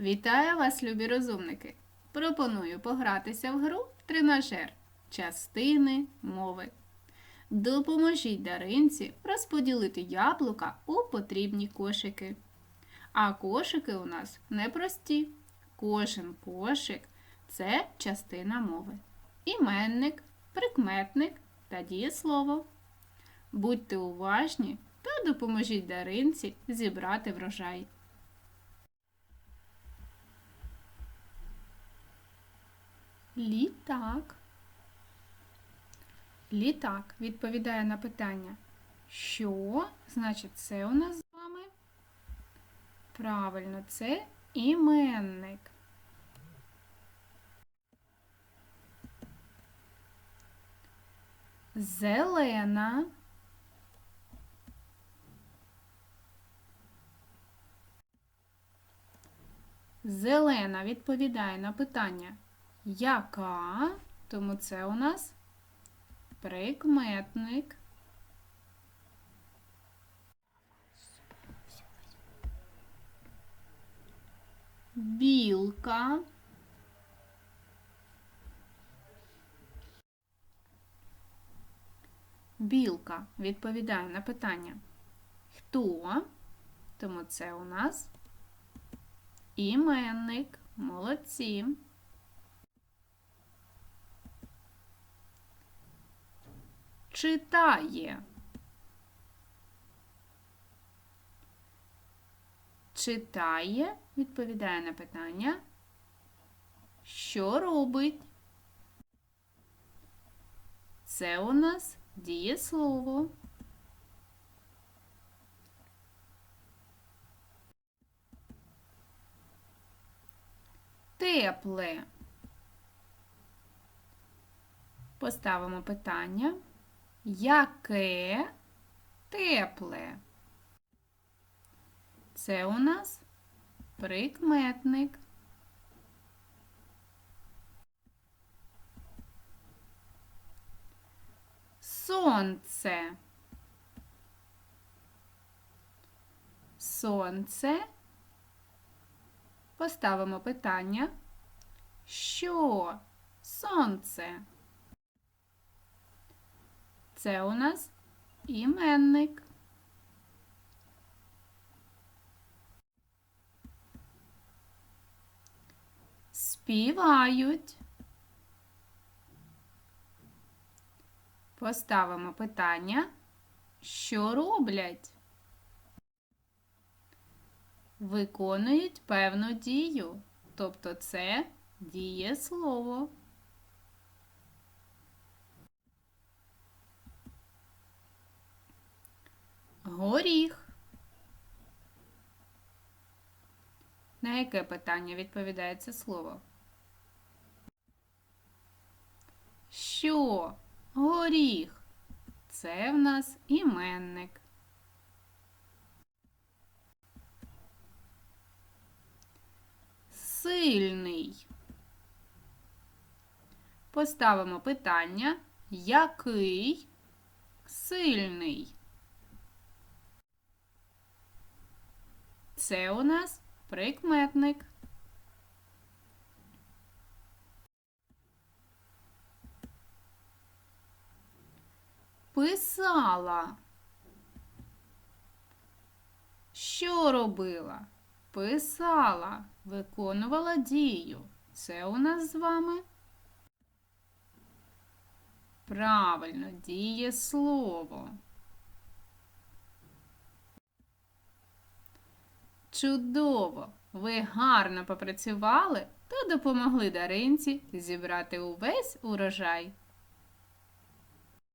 Вітаю вас, любі розумники! Пропоную погратися в гру тренажер частини мови. Допоможіть Даринці розподілити яблука у потрібні кошики. А кошики у нас непрості. Кожен кошик це частина мови. Іменник, прикметник та дієслово. Будьте уважні та допоможіть Даринці зібрати врожай. Літак. Літак відповідає на питання, що значить це у нас з вами? Правильно, це іменник. Зелена. Зелена відповідає на питання яка? Тому це у нас прикметник. Білка. Білка відповідає на питання хто? Тому це у нас іменник. Молодці. Читає. Читає, відповідає на питання. Що робить? Це у нас дієслово. Тепле. Поставимо питання. Яке тепле? Це у нас прикметник. Сонце. Сонце. Поставимо питання. Що сонце? Це у нас іменник. Співають. Поставимо питання, що роблять? Виконують певну дію, тобто це дієслово. Горіх. На яке питання відповідає це слово? Що? Горіх. Це в нас іменник. Сильний. Поставимо питання, який сильний? Це у нас прикметник. Писала. Що робила? Писала, виконувала дію. Це у нас з вами правильно дієслово. Чудово! Ви гарно попрацювали та допомогли Даринці зібрати увесь урожай.